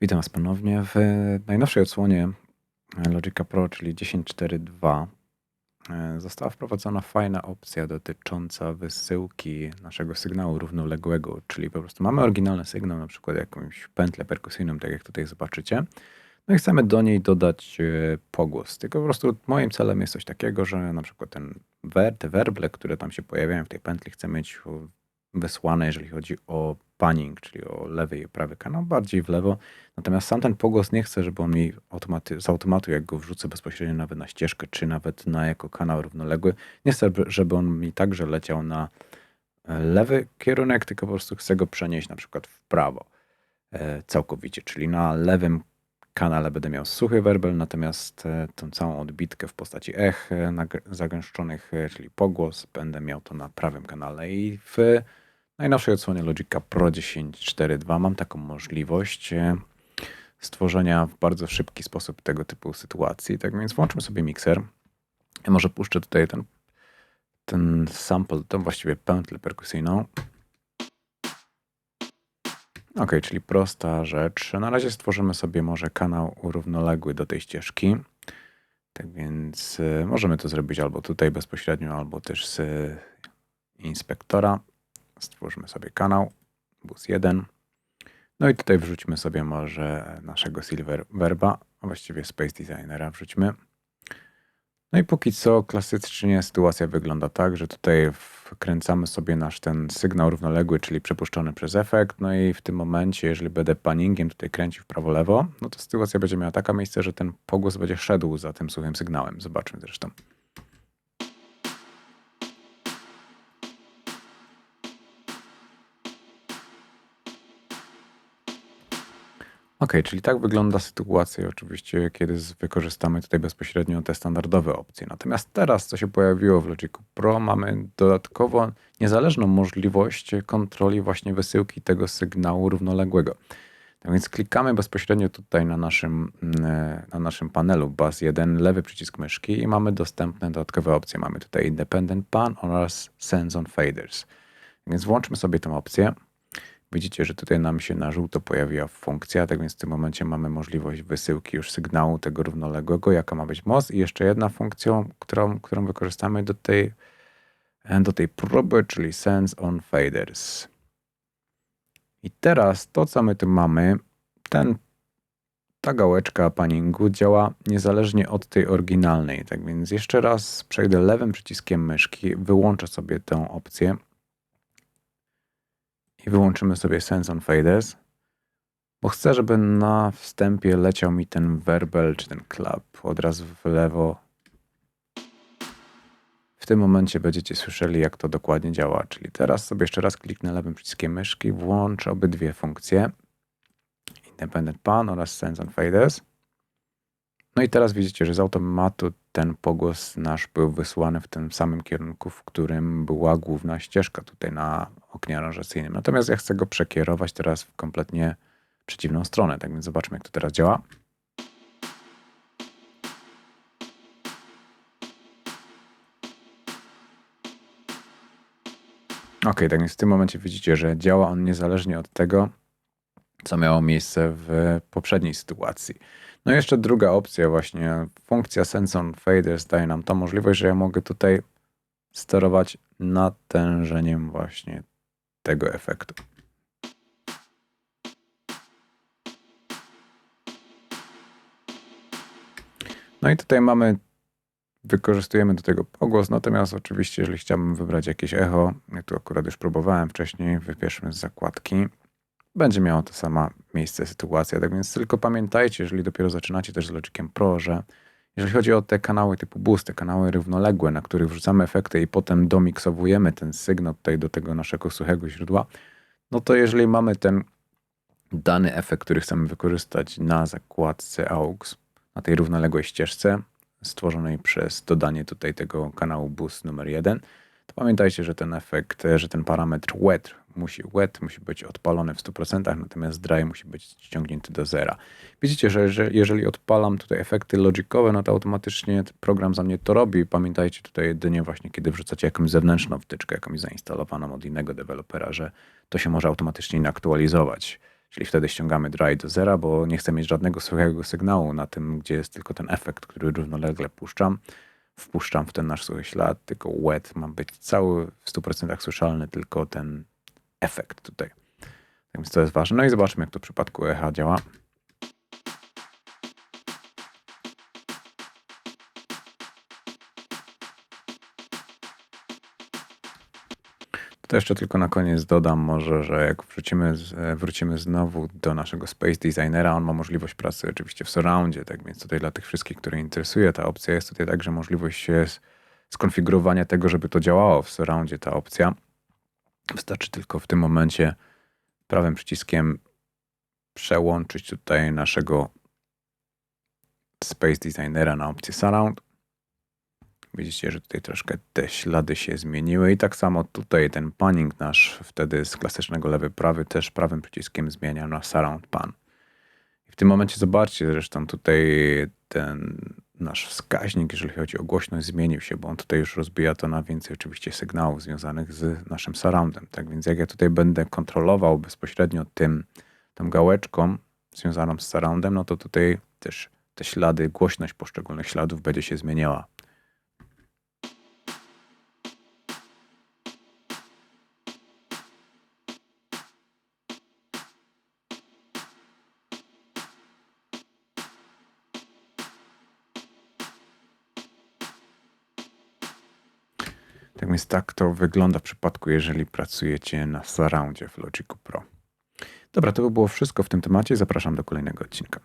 Witam Was ponownie. W najnowszej odsłonie Logica Pro, czyli 10.4.2, e, została wprowadzona fajna opcja dotycząca wysyłki naszego sygnału równoległego, czyli po prostu mamy oryginalny sygnał, na przykład jakąś pętlę perkusyjną, tak jak tutaj zobaczycie, no i chcemy do niej dodać e, pogłos. Tylko po prostu moim celem jest coś takiego, że na przykład ten wer, te werble, które tam się pojawiają w tej pętli, chcę mieć wysłane, jeżeli chodzi o panning, czyli o lewy i prawy kanał, bardziej w lewo. Natomiast sam ten pogłos nie chcę, żeby on mi automaty, z automatu, jak go wrzucę bezpośrednio nawet na ścieżkę, czy nawet na jako kanał równoległy, nie chcę, żeby on mi także leciał na e, lewy kierunek, tylko po prostu chcę go przenieść na przykład w prawo e, całkowicie, czyli na lewym kanale będę miał suchy werbel, natomiast e, tą całą odbitkę w postaci ech zagęszczonych, czyli pogłos, będę miał to na prawym kanale i w najnowszej odsłonie Logica Pro 10.4.2 mam taką możliwość e, stworzenia w bardzo szybki sposób tego typu sytuacji. Tak więc włączmy sobie mikser. Ja może puszczę tutaj ten, ten sample, tą właściwie pętlę perkusyjną. Ok, czyli prosta rzecz. Na razie stworzymy sobie może kanał równoległy do tej ścieżki. Tak więc e, możemy to zrobić albo tutaj bezpośrednio, albo też z inspektora. Stwórzmy sobie kanał, bus 1. No i tutaj wrzućmy sobie może naszego Silver Verba, a właściwie Space Designera wrzućmy. No i póki co klasycznie sytuacja wygląda tak, że tutaj wkręcamy sobie nasz ten sygnał równoległy, czyli przepuszczony przez efekt. No i w tym momencie, jeżeli będę panningiem tutaj kręcił w prawo-lewo, no to sytuacja będzie miała taka miejsce, że ten pogłos będzie szedł za tym suchym sygnałem. Zobaczmy zresztą. Ok, czyli tak wygląda sytuacja oczywiście, kiedy wykorzystamy tutaj bezpośrednio te standardowe opcje. Natomiast teraz, co się pojawiło w Logic Pro, mamy dodatkowo niezależną możliwość kontroli właśnie wysyłki tego sygnału równoległego. Tak więc klikamy bezpośrednio tutaj na naszym, mm, na naszym panelu bus 1, lewy przycisk myszki i mamy dostępne dodatkowe opcje. Mamy tutaj Independent Pan oraz Sense on Faders. Więc włączmy sobie tę opcję. Widzicie, że tutaj nam się na żółto pojawiła funkcja, tak więc w tym momencie mamy możliwość wysyłki już sygnału tego równoległego, jaka ma być moc i jeszcze jedna funkcja, którą, którą wykorzystamy do tej, do tej próby, czyli Sense on Faders. I teraz to, co my tu mamy, ten, ta gałeczka panningu działa niezależnie od tej oryginalnej. Tak więc jeszcze raz przejdę lewym przyciskiem myszki, wyłączę sobie tę opcję i wyłączymy sobie Sense on Faders, bo chcę, żeby na wstępie leciał mi ten werbel czy ten klap od razu w lewo. W tym momencie będziecie słyszeli, jak to dokładnie działa. Czyli teraz sobie jeszcze raz kliknę lewym przyciskiem myszki, włączę obydwie funkcje. Independent Pan oraz Sense on Faders. No i teraz widzicie, że z automatu ten pogłos nasz był wysłany w tym samym kierunku, w którym była główna ścieżka tutaj na oknie aranżacyjnym. Natomiast ja chcę go przekierować teraz w kompletnie przeciwną stronę. Tak więc zobaczmy, jak to teraz działa. Ok, tak więc w tym momencie widzicie, że działa on niezależnie od tego, co miało miejsce w poprzedniej sytuacji. No i jeszcze druga opcja właśnie, funkcja Sense on Faders daje nam tą możliwość, że ja mogę tutaj sterować natężeniem właśnie tego efektu. No i tutaj mamy, wykorzystujemy do tego pogłos, natomiast oczywiście, jeżeli chciałbym wybrać jakieś echo, ja tu akurat już próbowałem wcześniej, wybierzmy z zakładki, będzie miało to sama miejsce, sytuacja. Tak więc tylko pamiętajcie, jeżeli dopiero zaczynacie też z Logiciem Pro, że jeżeli chodzi o te kanały typu boost, te kanały równoległe, na których wrzucamy efekty i potem domiksowujemy ten sygnał tutaj do tego naszego suchego źródła, no to jeżeli mamy ten dany efekt, który chcemy wykorzystać na zakładce AUX, na tej równoległej ścieżce stworzonej przez dodanie tutaj tego kanału boost numer 1, to pamiętajcie, że ten efekt, że ten parametr wet musi, wet musi być odpalony w 100%, natomiast dry musi być ściągnięty do zera. Widzicie, że jeżeli odpalam tutaj efekty logicowe, no to automatycznie program za mnie to robi. Pamiętajcie tutaj jedynie właśnie, kiedy wrzucacie jakąś zewnętrzną wtyczkę, jakąś zainstalowaną od innego dewelopera, że to się może automatycznie inaktualizować. Czyli wtedy ściągamy dry do zera, bo nie chcę mieć żadnego suchego sygnału na tym, gdzie jest tylko ten efekt, który równolegle puszczam. Wpuszczam w ten nasz suchy ślad, tylko wet ma być cały w 100% słyszalny, tylko ten efekt tutaj. Tak więc to jest ważne. No i zobaczmy, jak to w przypadku echa działa. To jeszcze tylko na koniec dodam może, że jak wrócimy, z- wrócimy znowu do naszego Space Designera, on ma możliwość pracy oczywiście w surroundzie, tak więc tutaj dla tych wszystkich, których interesuje ta opcja, jest tutaj także możliwość e, skonfigurowania tego, żeby to działało w surroundzie ta opcja. Wystarczy tylko w tym momencie prawym przyciskiem przełączyć tutaj naszego Space Designera na opcję Surround. Widzicie, że tutaj troszkę te ślady się zmieniły i tak samo tutaj ten panning nasz wtedy z klasycznego lewy prawy też prawym przyciskiem zmienia na surround pan. I w tym momencie zobaczcie zresztą tutaj ten nasz wskaźnik, jeżeli chodzi o głośność zmienił się, bo on tutaj już rozbija to na więcej oczywiście sygnałów związanych z naszym surroundem. Tak więc jak ja tutaj będę kontrolował bezpośrednio tym, tą gałeczką związaną z surroundem, no to tutaj też te ślady, głośność poszczególnych śladów będzie się zmieniała. Tak więc tak to wygląda w przypadku, jeżeli pracujecie na surroundzie w Logicu Pro. Dobra, to by było wszystko w tym temacie. Zapraszam do kolejnego odcinka.